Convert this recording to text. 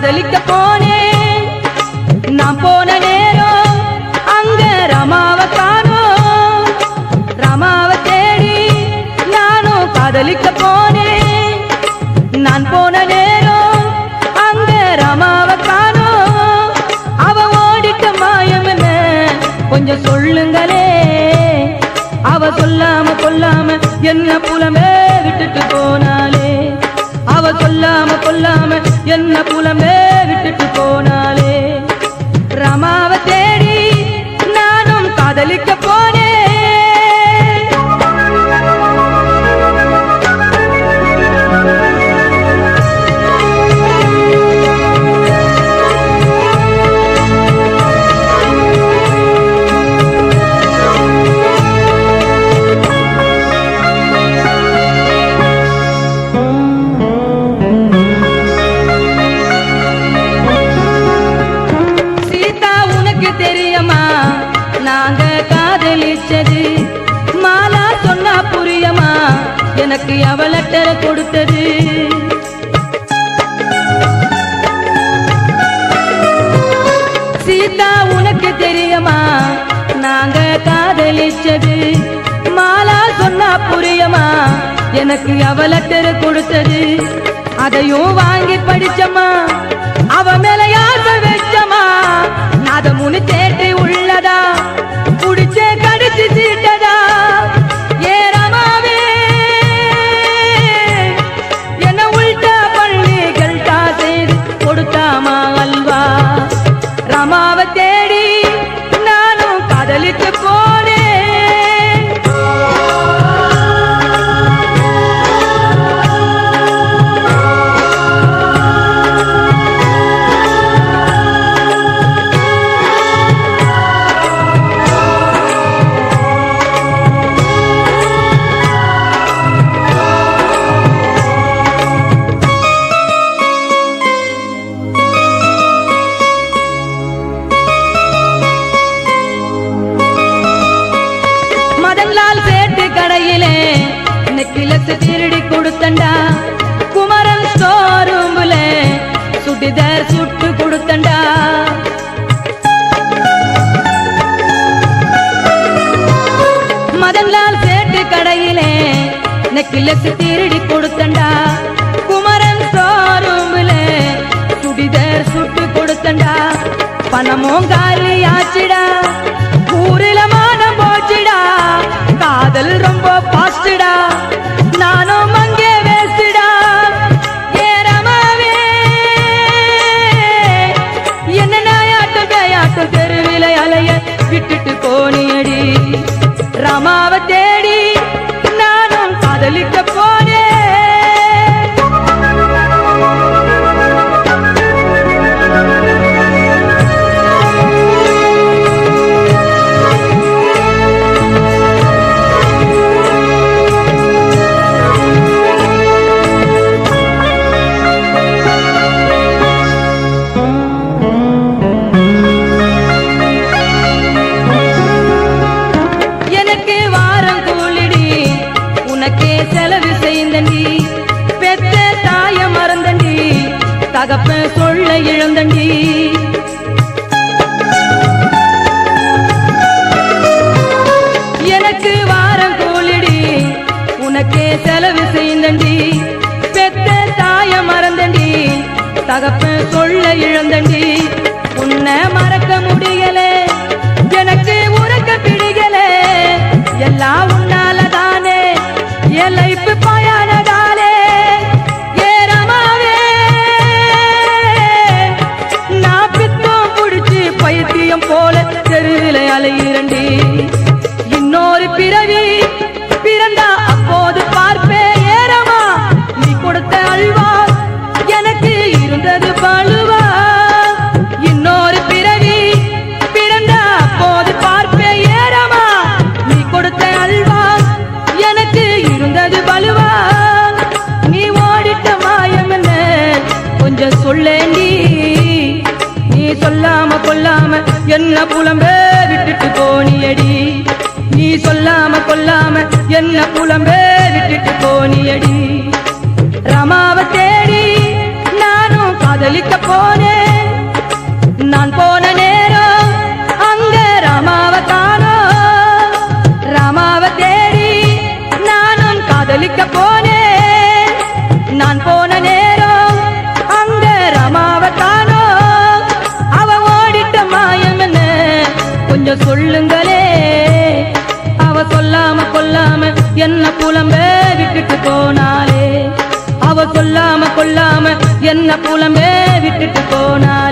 காதலிக்க போனேன் நான் போன நேரம் அங்க ரமாவ காணோம். ரமாவ தேடி நானும் காதலிக்க போனேன் நான் போன நேரம் அங்க ரமாவ காணோம். அவ ஓடிட்ட மாயம் என்ன? கொஞ்சம் சொல்லுங்களே. அவ சொல்லாம கொல்லாம என்ன புலமே விட்டுட்டு போனாலே அவ சொல்லாம கொல்லாம என்ன புலமே விட்டுட்டு போன தெரியுமா? நாங்க காதலிச்சது. மாலா சொன்னா புரியமா? எனக்கு அவளட்டரை கொடுத்தது. சீதா உனக்கு தெரியுமா? நாங்க காதலிச்சது. மாலா சொன்னா புரியமா? எனக்கு அவளட்டரை லெட்டர் கொடுத்தது. அதையும் வாங்கி படிச்சமா நாதமுனி தேட்டி நெக்கிலத்து திருடி கொடுத்தண்டா. குமரன் ஸ்டோரூம்புல சுடிதார் சுட்டு கொடுத்தண்டா. தகப்ப சொல்ல இழந்தண்டி. எனக்கு வாரம் கூலிடி உனக்கே செலவு செய்தண்டி. பெத்த தாய மறந்தண்டி தகப்ப சொல்ல இழந்தண்டி. உன்னை மறக்க முடியல எனக்கு உறக்க பிடிக்கல. எல்லாம் கொடுத்த எனக்கு இருந்தது பலுவா நீ ஓடிட்ட மாயம் என்ன? கொஞ்சம் சொல்லேண்டி. நீ சொல்லாம கொல்லாம என்ன புலம்பே விட்டுட்டு போனியடி? நீ சொல்லாம கொல்லாம என்ன புலம்பே விட்டுட்டு போனியடி? சொல்லாம என்ன புலம்பே விட்டுட்டு போனாலே